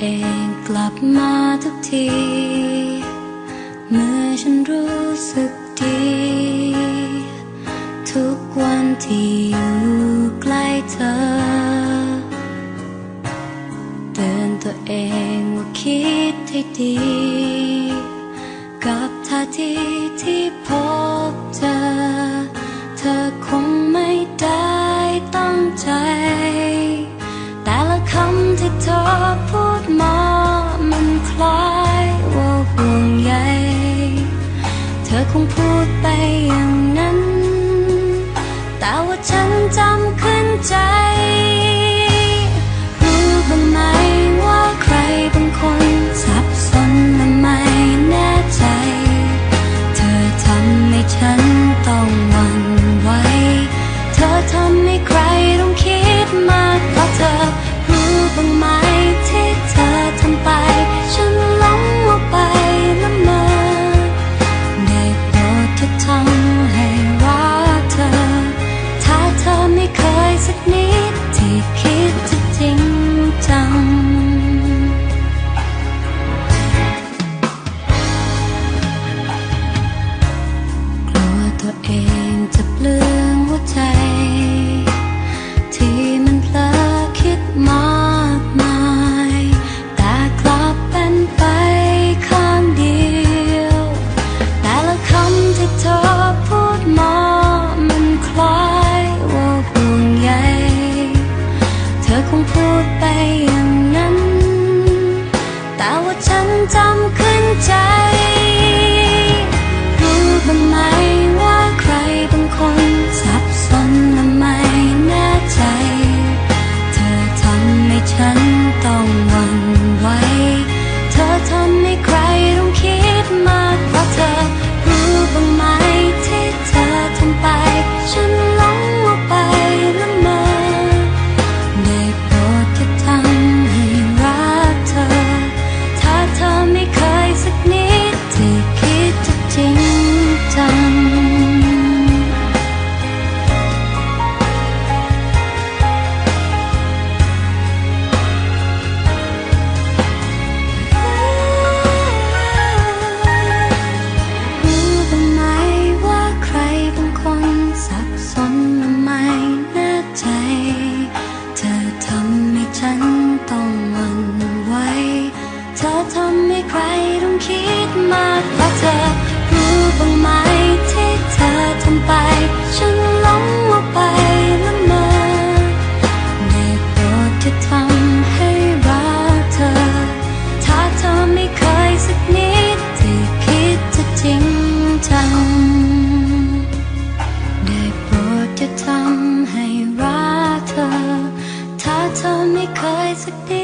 เองกลับมาทุกที เมื่อฉันรู้สึกดี ทุกวันที่อยู่ใกล้เธอ เตือนตัวเองว่าคิดให้ดี กับท่าทีที่พบ แต่ว่าฉันจำขึ้นใจ รู้บ้างไหมว่าใครบางคนสับสนและไม่แน่ใจ เธอทำให้ฉันต้องวัง kid. hesitate